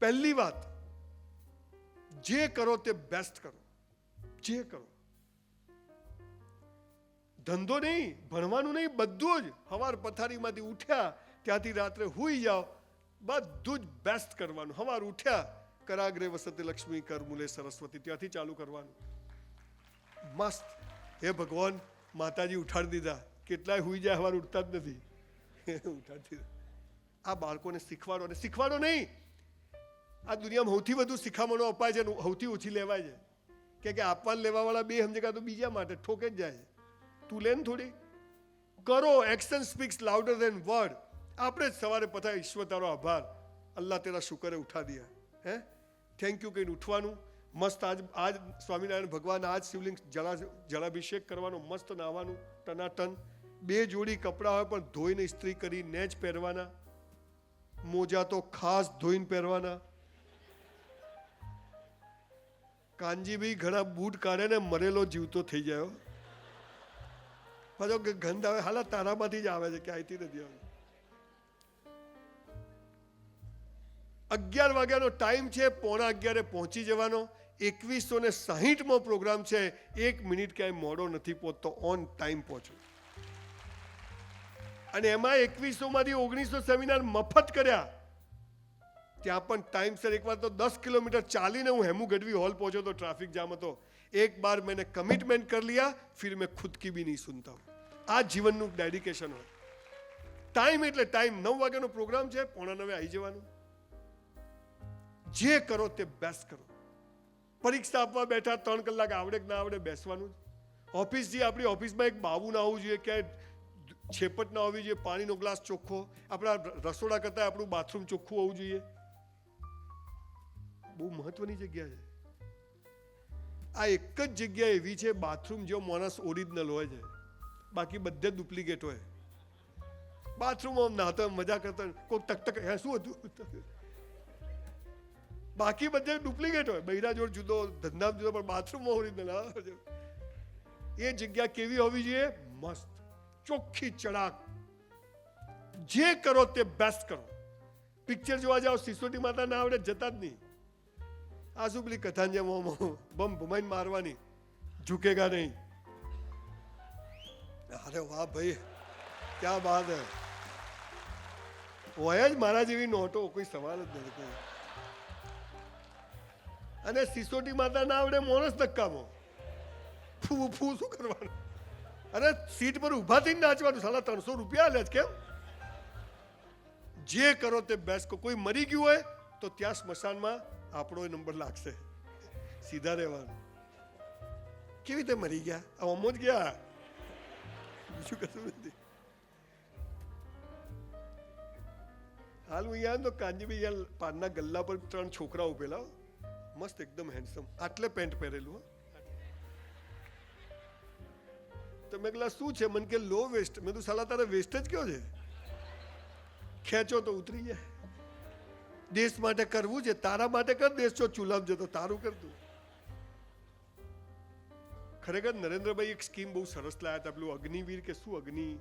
પહેલી વાત, જે કરો તે બેસ્ટ કરો. જે કરો. ધંધો નહીં, ભણવાનું નહીં, બધું જ હવાર પથારીમાંથી ઉઠ્યા, ત્યાંથી રાત્રે હુઈ જાઓ, બધું જ બેસ્ટ કરવાનું. હવાર ઉઠ્યા, કરાગ્રે વસતે લક્ષ્મી કર મૂલે સરસ્વતી, ત્યાંથી ચાલુ કરવાનું. મસ્ત. હે ભગવાન, માતાજી ઉઠાડી દીધા. કેટલાય હુઈ જાય, હવાર ઉઠતા જ નથી. ઉઠાડી દીધા. આ બાળકોને શીખવાડો, અને શીખવાડો નહીં. આ દુનિયામાં સૌથી વધુ શિખામણો અપાય છે સૌથી ઓછી લેવાય છે. કે કે આપવાને લેવાવાળા બે સમજે તો બીજા માટે ઠોકે જ જાય તું લે ને થોડી. કરો action speaks louder than word આપણે જ સવારે પથા ઈશ્વર તારો આભાર. અલ્લાહ તેરા શુકરે ઉઠા દિયા હે? થેન્ક યુ કહીને ઉઠવાનું. મસ્ત આજ આજ સ્વામિનારાયણ ભગવાન, આજ શિવલિંગ જળા, જળાભિષેક કરવાનો, મસ્ત નાહવાનું, ટનાટન. બે જોડી કપડાં હોય પણ ધોઈને ઇસ્ત્રી કરીને જ પહેરવાના. મોજા તો ખાસ ધોઈને પહેરવાના. કાનજી બી ઘણા બૂટ કાઢે ને મરેલો જીવતો થઈ હો. પાછો ગંધ આવે, હાલા તારામાંથી જ આવે છે, ક્યાંયથી નથી આવે અગિયાર વાગ્યાનો ટાઈમ છે, પોણા અગિયારે પહોંચી જવાનો. એકવીસો ને સાહીઠમો પ્રોગ્રામ છે, એક મિનિટ ક્યાંય મોડો નથી પહોંચતો ઓન ટાઈમ પહોંચો. અને એમાં એકવીસોમાંથી ઓગણીસો સેમિનાર મફત કર્યા. ત્યાં પણ ટાઈમસર એકવાર તો દસ કિલોમીટર ચાલીને હું હેમુ ગઢવી હોલ પહોંચ્યો તો ટ્રાફિક જામ હતો. એક બાર મેં કમિટમેન્ટ કરી લિયા, ફિર મેં ખુદ કી બી નહીં સુનતા હું. આ જીવનનું ડેડિકેશન હોય. ટાઈમ એટલે ટાઈમ નવ વાગ્યાનો પ્રોગ્રામ છે, પોણા નવે આવી જવાનું. જે કરો તે બેસ્ટ કરો. પરીક્ષા આપવા બેઠા ત્રણ કલાક આવડે કે ના આવડે બેસવાનું ઓફિસ જે આપણી ઓફિસમાં એક બાવું ના હોવું જોઈએ કે છેપટ ના હોવી જોઈએ, પાણીનો ગ્લાસ ચોખ્ખો. આપણા રસોડા કરતાં આપણું બાથરૂમ ચોખ્ખું હોવું જોઈએ. બહુ મહત્વની જગ્યા છે. આ એક જ જગ્યા એવી છે, બાથરૂમ જેવો માણસ ઓરિજિનલ હોય છે. બાકી બધે ડુપ્લિકેટ હોય. બાથરૂમમાં નાતો મજા કરતા કોઈ ટક ટક શું હતું? બાકી બધે ડુપ્લિકેટ હોય. બૈરા જોડ જુદો ધંધા જુદો, પણ બાથરૂમમાં ઓરિજિનલ એ જગ્યા કેવી હોવી જોઈએ? મસ્ત. ચોખ્ખી ચડાક જે કરો તે બેસ્ટ કરો. પિક્ચર જોવા જાઓ સિસોટી માતા ના આવડે જતા જ નહીં. આ શું પેલી કથાન જેમ બમ ભમાઈને મારવાની. ઝુકેગા નહીં. અરે વાહ ભાઈ, ક્યાં બાત હોય જ મારા જેવી નોટો, કોઈ સવાલ જ નથી અને સિસોટી માતા ના આવડે મોણસ ધક્કામાં. ફૂ ફૂ, શું કરવાનું? અરે સીટ પર ઊભા થઈને નાચવાનું, સાલા ત્રણસો રૂપિયા લે કેમ? જે કરો તે બેસ્ટ કોઈ મરી ગયું હોય તો ત્યાં સ્મશાનમાં આપણો નંબર લાગશે. સીધા રહેવાનું. કેવી રીતે મરી ગયા? આ અમો જ ગયા? બીજું કશું નથી. હાલ હું અહીંયા તો કાંજીભાઈ અહીંયા પાનના ગલ્લા પર ત્રણ છોકરા ઉભેલા મસ્ત એકદમ હેન્ડસમ આટલે પેન્ટ પહેરેલું તો મેં કહેલા શું છે? મને કે લો વેસ્ટ મેં તો સાલા, તારે વેસ્ટ જ કયો છે? ખેંચો તો ઉતરી જાય. દેશ માટે કરવું છે તારા માટે કર દેશ છો ચૂલામ જતો તારું કર તું. ખરેખર નરેન્દ્રભાઈ એક સ્કીમ બહુ સરસ લાયા હતા પેલું અગ્નિવીર કે શું અગ્નિ?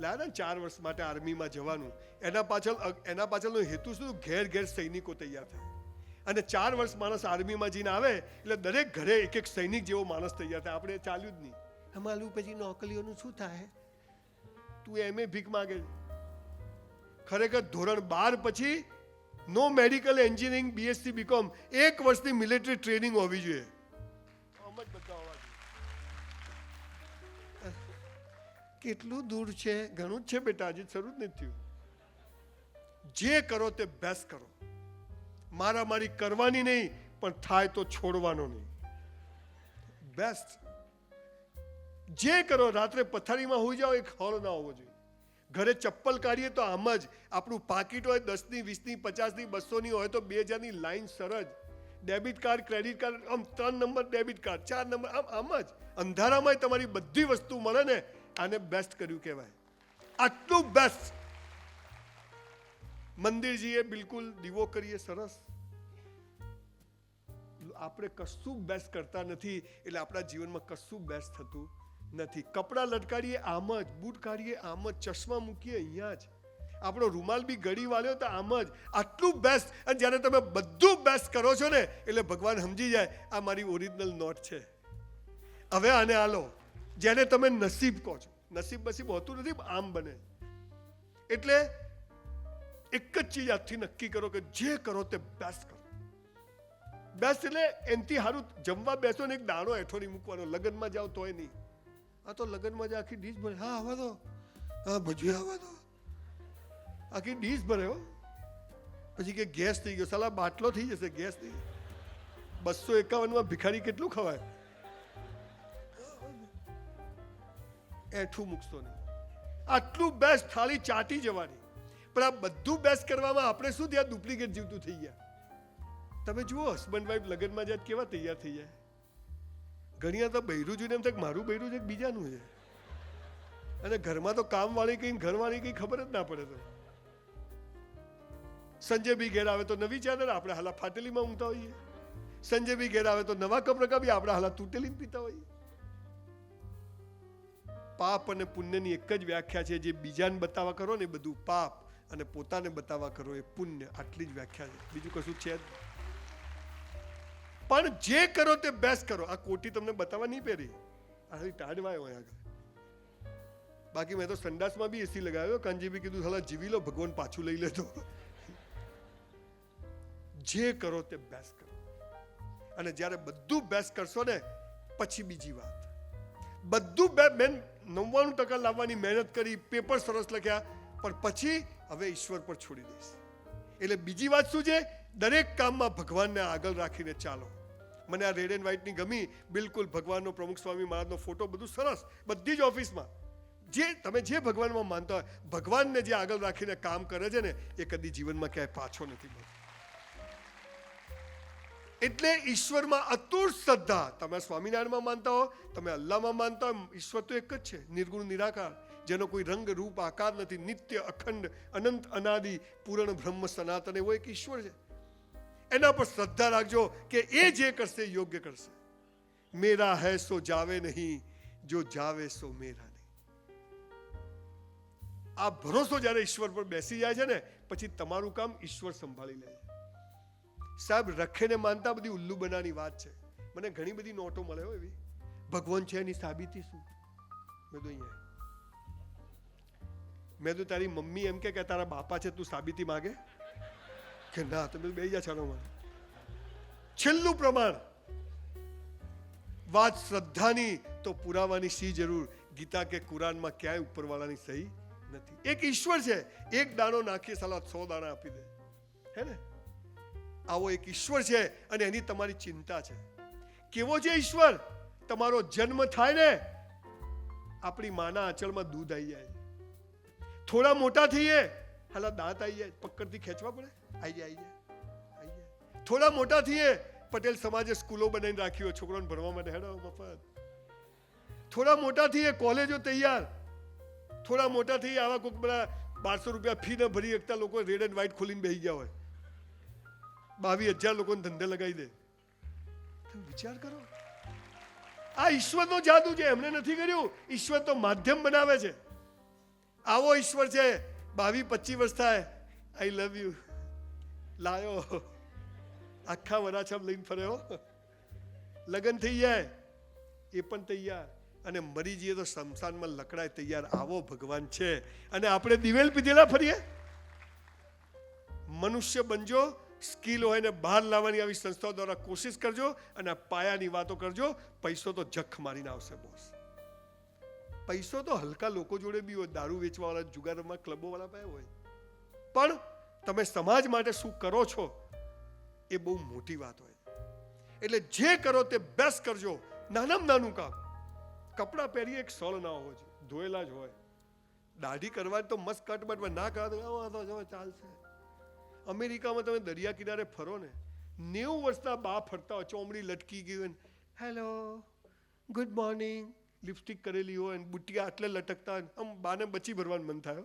લાયા ને ચાર વર્ષ માટે આર્મીમાં જવાનું. એના પાછળ એના પાછળનો હેતુ શું? ઘેર ઘેર સૈનિકો તૈયાર થાય. અને ચાર વર્ષ માણસ આર્મીમાં જઈને આવે એટલે દરેક ઘરે એક એક સૈનિક જેવો માણસ તૈયાર થાય. આપણે ચાલ્યું જ નહીં. અમારું પછી નોકરીઓનું શું થાય? તું એમ ભીખ માગે ખરેખર ધોરણ બાર પછી નો મેડિકલ એન્જિનિયરિંગ બીએસસી બીકોમ એક વર્ષની મિલિટરી ટ્રેનિંગ હોવી જોઈએ આમ જ બધા હોવા જોઈએ. કેટલું દૂર છે ઘણું જ છે બેટા હજી શરૂ જ નથી થયું જે કરો તે બેસ્ટ કરો મારામારી કરવાની નહીં પણ થાય તો છોડવાનો નહીં બેસ્ટ જે કરો રાત્રે પથારીમાં હોઈ જાઓ એક હોલ ના હોવો જોઈએ ઘરે ચપ્પલ કાઢીએ તો આમ જ. આપણું પાકીટ હોય દસની, વીસની, પચાસની, બસોની હોય તો બે હજારની લાઈન સરજ. ડેબિટ કાર્ડ, ક્રેડિટ કાર્ડ, આમ ત્રણ નંબર ડેબિટ કાર્ડ, ચાર નંબર, આમ આમ જ. અંધારામાં તમારી બધી વસ્તુ મળે ને, આને બેસ્ટ કર્યું કહેવાય. આટલું બેસ્ટ મંદિર જઈએ બિલકુલ દીવો કરીએ સરસ. આપણે કશું બેસ્ટ કરતા નથી, એટલે આપણા જીવનમાં કશું બેસ્ટ થતું નથી. કપડાં લટકાડીએ આમ જ, બૂટ કાઢીએ આમ જ, ચશ્મા મૂકીએ અહીંયા જ. આપણો રૂમાલ બી ગળી વાળ્યો તો આમ જ. આટલું બેસ્ટ અને જ્યારે તમે બધું બેસ્ટ કરો છો ને, એટલે ભગવાન સમજી જાય, આ મારી ઓરિજિનલ નોટ છે. હવે આને આલો. જેને તમે નસીબ કહો છો. નસીબ બસીબ હોતું નથી આમ બને. એટલે એક જ ચીજ આજથી નક્કી કરો કે જે કરો તે બેસ્ટ કરો. બેસ્ટ એટલે એનથી સારું જમવા બેસો ને એક દાણો હેઠો નહીં મૂકવાનો. લગ્નમાં જાઓ તોય નહીં. આ તો લગ્નમાં જ આખી ડીશ ભરે. હા આવવા દો. હા, ભજીયા આવવા દો. આખી ડીશ ભરે હો. પછી કે ગેસ થઈ ગયો. સાલા, બાટલો થઈ જશે, ગેસ થઈ બસો એકાવનમાં ભિખારી કેટલું ખવાય? એઠું મૂકશો નહીં. આટલું બેસ્ટ થાળી ચાટી જવાની. પણ આ બધું બેસ્ટ કરવામાં આપણે શું ત્યાં ડુપ્લિકેટ જીવતું થઈ ગયા. તમે જુઓ, હસબન્ડ વાઈફ લગ્નમાં જાય કેવા તૈયાર થઈ જાય. ઘણી વાર તો બૈરું જોઈને એમ થાય મારું બૈરું છે બીજાનું છે અને ઘરમાં તો કામવાળી કઈ ઘરવાળી કઈ ખબર જ ના પડે તો. સંજય બી ઘેર આવે તો નવી ચાદર આપણે હાલા ફાટેલીમાં ઊંઘતા હોઈએ. સંજય બી ઘેર આવે તો નવા કપડાં બી આપણે હાલા તૂટેલી પીતા હોઈએ. પાપ અને પુણ્યની એક જ વ્યાખ્યા છે, જે બીજાને બતાવવા કરો ને બધું પાપ અને પોતાને બતાવવા કરો એ પુણ્ય. આટલી જ વ્યાખ્યા છે. બીજું કશું છે જ. પણ જે કરો તે બેસ્ટ કરો. આ કોટી તમને બતાવવા નહીં પહેરી. આ ટાઢવાયો હોય આગળ. બાકી મેં તો સંડાસમાં બી એસી લગાવ્યો. કાંજી બી કીધું, હલા, જીવી લો, ભગવાન પાછું લઈ લેતો જે કરો તે બેસ્ટ કરો. અને જ્યારે બધું બેસ્ટ કરશો ને, પછી બીજી વાત. બધું બે બેન નવ્વાણું ટકા લાવવાની મહેનત કરી પેપર સરસ લખ્યા, પણ પછી હવે ઈશ્વર પર છોડી દઈશ. એટલે બીજી વાત શું છે? દરેક કામમાં ભગવાનને આગળ રાખીને ચાલો. મને આ રેડ એન્ડ વ્હાઇટની ગમી, બિલકુલ ભગવાનનો પ્રમુખ સ્વામી મહારાજનો ફોટો બધું સરસ, બધી જ ઓફિસમાં. જે તમે જે ભગવાનમાં માનતા હોય, ભગવાનને જે આગળ રાખીને કામ કરે છે ને, એ કદી જીવનમાં ક્યાંય પાછો નથી મળતો. એટલે ઈશ્વરમાં અતુર શ્રદ્ધા, તમે સ્વામિનારાયણમાં માનતા હો, તમે અલ્લાહમાં માનતા હો, ઈશ્વર તો એક જ છે, નિર્ગુણ, નિરાકાર, જેનો કોઈ રંગ, રૂપ, આકાર નથી, નિત્ય, અખંડ, અનંત, અનાદિ, પૂર્ણ, બ્રહ્મ, સનાતન એવો એક ઈશ્વર છે. એના પર શ્રદ્ધા રાખજો કે એ જે કરશે યોગ્ય કરશે. મેરા હૈ સો જાવે નહીં, જો જાવે સો મેરા નહીં. આ ભરોસો જ્યારે ઈશ્વર પર બેસી જાય છે ને, પછી તમારું કામ ઈશ્વર સંભાળી લે સાહેબ, રખેને માનતા બધી ઉલ્લુ બનાની વાત છે. મને ઘણી બધી નોટો મળે હો એવી. ભગવાન છે એની સાબિતી શું? મેં તો અહીંયા મેં તો તારી મમ્મી એમ કે તારા બાપા છે તું સાબિતી માગે? કે ના તમે બે જા છાનો છેલ્લું પ્રમાણ, વાત શ્રદ્ધાની, તો પુરાવાની સી જરૂર? ગીતા કે કુરાનમાં ક્યાંય ઉપરવાળાની સહી નથી. એક ઈશ્વર છે, એક દાણો નાખીએ સાલા સો દાણા આપી દે. હે ને? આવો એક ઈશ્વર છે અને એની તમારી ચિંતા છે. કેવો છે ઈશ્વર? તમારો જન્મ થાય ને, આપણી માના આંચળમાં દૂધ આવી જાય. થોડા મોટા થઈએ, હાલા દાંત આવી જાય પક્કડથી ખેંચવા પડે. જાય આવી જાય થોડા મોટા થઈએ, પટેલ સમાજે સ્કૂલો બનાવીને રાખી હોય, છોકરાઓને ભણવા માટે હેડો, મફત. થોડા મોટા થઈએ, કોલેજો તૈયાર. થોડા મોટા થઈ આવા કોઈક બધા બારસો રૂપિયા ફી ન ભરી શકતા લોકો રેડ એન્ડ વ્હાઈટ ખોલીને બેસી ગયા હોય. બાવીસ હજાર લોકોને ધંધે લગાવી દે. તમે વિચાર કરો. આ ઈશ્વરનો જાદુ છે એમણે નથી કર્યું, ઈશ્વર તો માધ્યમ બનાવે છે. આવો ઈશ્વર છે, બાવીસ પચીસ વર્ષ થાય આઈ લવ યુ લાયો. આખા વરાછામ લઈને ફર્યો. લગ્ન થઈ જાય, એ પણ તૈયાર. અને મરી જઈએ તો શમશાનમાં લકડાય તૈયાર. આવો ભગવાન છે. અને આપણે દિવેલ પીધેલા ફરીએ? મનુષ્ય બનજો, સ્કિલ હોય ને બહાર લાવવાની આવી સંસ્થાઓ દ્વારા કોશિશ કરજો અને પાયાની વાતો કરજો. પૈસો તો જખ મારીને આવશે, બોસ. પૈસો તો હલકા લોકો જોડે બી હોય, દારૂ વેચવાવાળા, જુગારમાં, ક્લબોવાળા પાસે હોય. પણ તમે સમાજ માટે શું કરો છો, એ બહુ મોટી વાત હોય. એટલે જે કરો તે બેસ્ટ કરજો. નાનામાં નાનું કામ. કપડાં પહેરીએ એક સળ ના હોય, ધોયેલા જ હોય. દાઢી કરવાની તો મસ્ત કટ બટ ના કરવા તો ચાલશે. અમેરિકામાં તમે દરિયા કિનારે ફરો ને, નેવું વર્ષના બા ફરતા હોય, ચોમડી લટકી ગઈ હોય હેલો ગુડ મોર્નિંગ લિપસ્ટિક કરેલી હોય બુટિયા આટલે લટકતા હોય આમ બાને બચી ભરવાનું મન થાય.